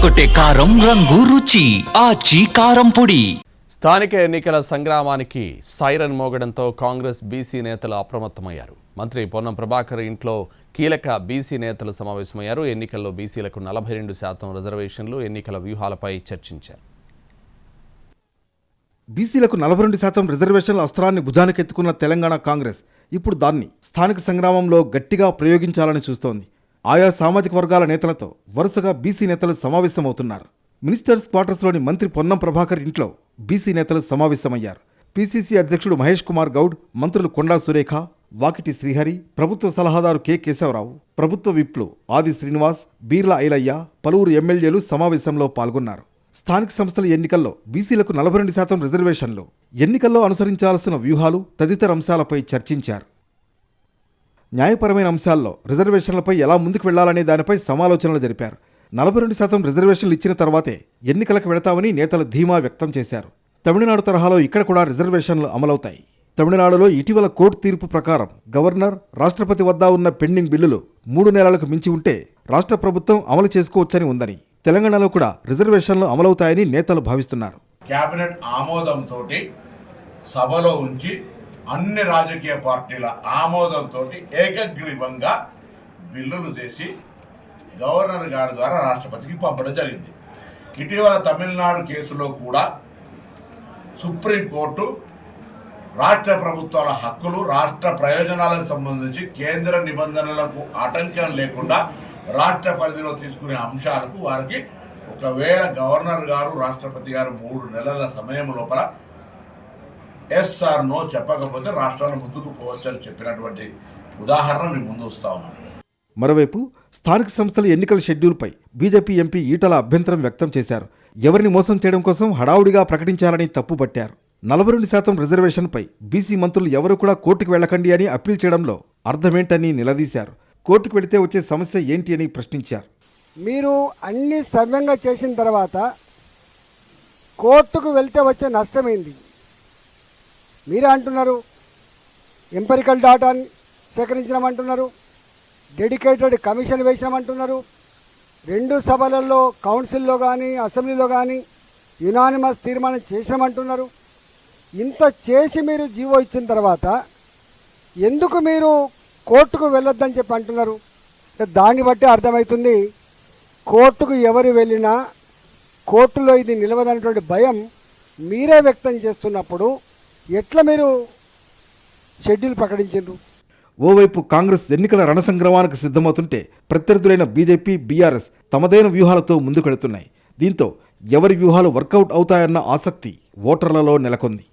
అదరగొట్టే కారం రంగు రుచి ఆచి కారం పొడి. స్థానిక ఎన్నికల సంగ్రామానికి సైరన్ మోగడంతో కాంగ్రెస్ బీసీ నేతలు అప్రమత్తమయ్యారు. మంత్రి పొన్నం ప్రభాకర్ ఇంట్లో కీలక బీసీ నేతలు సమావేశమయ్యారు. ఎన్నికల్లో బీసీలకు నలభై రెండు శాతం రిజర్వేషన్లు ఎన్నికల వ్యూహాలపై చర్చించారు. బీసీలకు నలభై రెండు శాతం రిజర్వేషన్ల అస్త్రాన్ని భుజానికెత్తుకున్న తెలంగాణ కాంగ్రెస్ ఇప్పుడు దాన్ని స్థానిక సంగ్రామంలో గట్టిగా ప్రయోగించాలని చూస్తోంది. ఆయా సామాజిక వర్గాల నేతలతో వరుసగా బీసీ నేతలు సమావేశమవుతున్నారు. మినిస్టర్స్ క్వార్టర్స్లోని మంత్రి పొన్నం ప్రభాకర్ ఇంట్లో బీసీ నేతలు సమావేశమయ్యారు. పీసీసీ అధ్యక్షుడు మహేష్ కుమార్ గౌడ్ మంత్రులు కొండా సురేఖ వాకిటి శ్రీహరి ప్రభుత్వ సలహాదారు కె కేశవరావు ప్రభుత్వ విప్లు ఆది శ్రీనివాస్ బీర్ల ఐలయ్య పలువురు ఎమ్మెల్యేలు సమావేశంలో పాల్గొన్నారు. స్థానిక సంస్థల ఎన్నికల్లో బీసీలకు నలభై రెండు శాతం రిజర్వేషన్లు. ఎన్నికల్లో అనుసరించాల్సిన వ్యూహాలు తదితర అంశాలపై చర్చించారు. న్యాయపరమైన అంశాల్లో రిజర్వేషన్లపై ఎలా ముందుకు వెళ్ళాలనే దానిపై సమాలోచనలు జరిపారు. నలభై రెండు శాతం రిజర్వేషన్లు ఇచ్చిన తర్వాతే ఎన్నికలకు వెళతామని నేతలు ధీమా వ్యక్తం చేశారు. తమిళనాడు తరహాలో ఇక్కడ కూడా రిజర్వేషన్లు అమలవుతాయి. తమిళనాడులో ఇటీవల కోర్టు తీర్పు ప్రకారం గవర్నర్ రాష్ట్రపతి వద్ద ఉన్న పెండింగ్ బిల్లులు మూడు నెలలకు మించి ఉంటే రాష్ట్ర ప్రభుత్వం అమలు చేసుకోవచ్చని ఉందని తెలంగాణలో కూడా రిజర్వేషన్లు అమలవుతాయని నేతలు భావిస్తున్నారు. కేబినెట్ ఆమోదంతో సభలో ఉంచి అన్ని రాజకీయ పార్టీల ఆమోదంతో ఏకగ్రీవంగా బిల్లులు చేసి గవర్నర్ గారి ద్వారా రాష్ట్రపతికి పంపడం జరిగింది. ఇటీవల తమిళనాడు కేసులో కూడా సుప్రీంకోర్టు రాష్ట్ర ప్రభుత్వాల హక్కులు రాష్ట్ర ప్రయోజనాలకు సంబంధించి కేంద్ర నిబంధనలకు ఆటంకం లేకుండా రాష్ట్ర పరిధిలో తీసుకునే అంశాలకు వారికి ఒకవేళ గవర్నర్ గారు రాష్ట్రపతి గారు మూడు నెలల సమయం లోపల ఎస్ ఆర్ నో చెప్పకపోతే రాష్ట్రాలు ముందుకు పోవచ్చని చెప్పినటువంటి ఉదాహరణ మీ ముందు వస్తా ఉన్నాం. మరోవైపు స్థానిక సంస్థల ఎన్నికల షెడ్యూల్పై బీజేపీ ఎంపీ ఈటల అభ్యంతరం వ్యక్తం చేశారు. ఎవరిని మోసం చేయడం కోసం హడావుడిగా ప్రకటించాలని తప్పుపట్టారు. నలభై రెండు శాతం రిజర్వేషన్పై బీసీ మంత్రులు ఎవరు కూడా కోర్టుకు వెళ్ళకండి అని అప్పీల్ చేయడంలో అర్థమేంటని నిలదీశారు. కోర్టుకు వెళితే వచ్చే సమస్య ఏంటి అని ప్రశ్నించారు. మీరు అన్ని సవ్యంగా చేసిన తర్వాత కోర్టుకు వెళ్తే వచ్చే నష్టమేంది మీరే అంటున్నారు. ఎంపెరికల్ డాటాని సేకరించడమంటున్నారు డెడికేటెడ్ కమిషన్ వేసినామంటున్నారు. రెండు సభలలో కౌన్సిల్లో కానీ అసెంబ్లీలో కానీ యునానిమస్ తీర్మానం చేసినామంటున్నారు. ఇంత చేసి మీరు జీవో ఇచ్చిన తర్వాత ఎందుకు మీరు కోర్టుకు వెళ్ళొద్దని చెప్పి అంటున్నారు? దాన్ని బట్టి అర్థమవుతుంది కోర్టుకు ఎవరు వెళ్ళినా కోర్టులో ఇది నిలవదనేటువంటి భయం మీరే వ్యక్తం చేస్తున్నప్పుడు ఎట్లా మీరు షెడ్యూల్ ప్రకటించారు? ఓవైపు కాంగ్రెస్ ఎన్నికల రణసంగ్రమానికి సిద్ధమవుతుంటే ప్రత్యర్థులైన బీజేపీ బీఆర్ఎస్ తమదైన వ్యూహాలతో ముందుకెడుతున్నాయి దీంతో ఎవరి వ్యూహాలు వర్కౌట్ అవుతాయన్న ఆసక్తి ఓటర్లలో నెలకొంది.